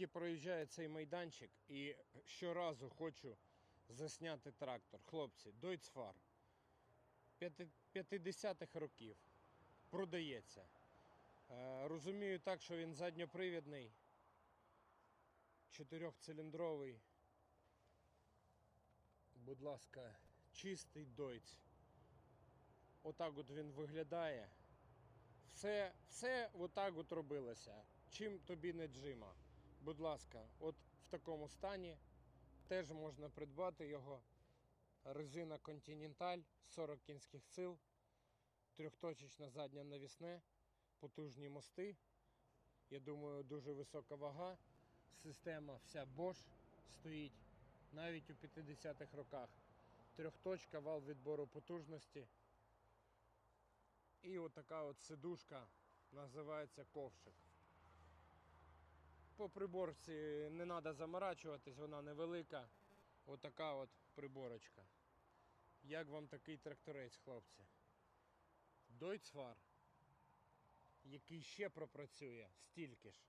Я проїжджаю цей майданчик і щоразу хочу засняти трактор. Хлопці, Deutz-Fahr. 50-х років. Продається. Е, Розумію так, що він задньопривідний, чотирьохциліндровий. Будь ласка, чистий Deutz. Отак от він виглядає. Все, все отак от робилося. Чим тобі не джима. Будь ласка, от в такому стані теж можна придбати його. Резина Continental 40 кінських сил, трьохточечне заднє навісне, потужні мости. Я думаю, дуже висока вага. Система вся Bosch стоїть навіть у 50-х роках. Трьохточка, вал відбору потужності. І от така от сидушка називається ковшик. По приборці не треба заморачуватись, вона невелика. Отака от приборочка. Як вам такий тракторець, хлопці? Deutz-Fahr, який ще пропрацює стільки ж.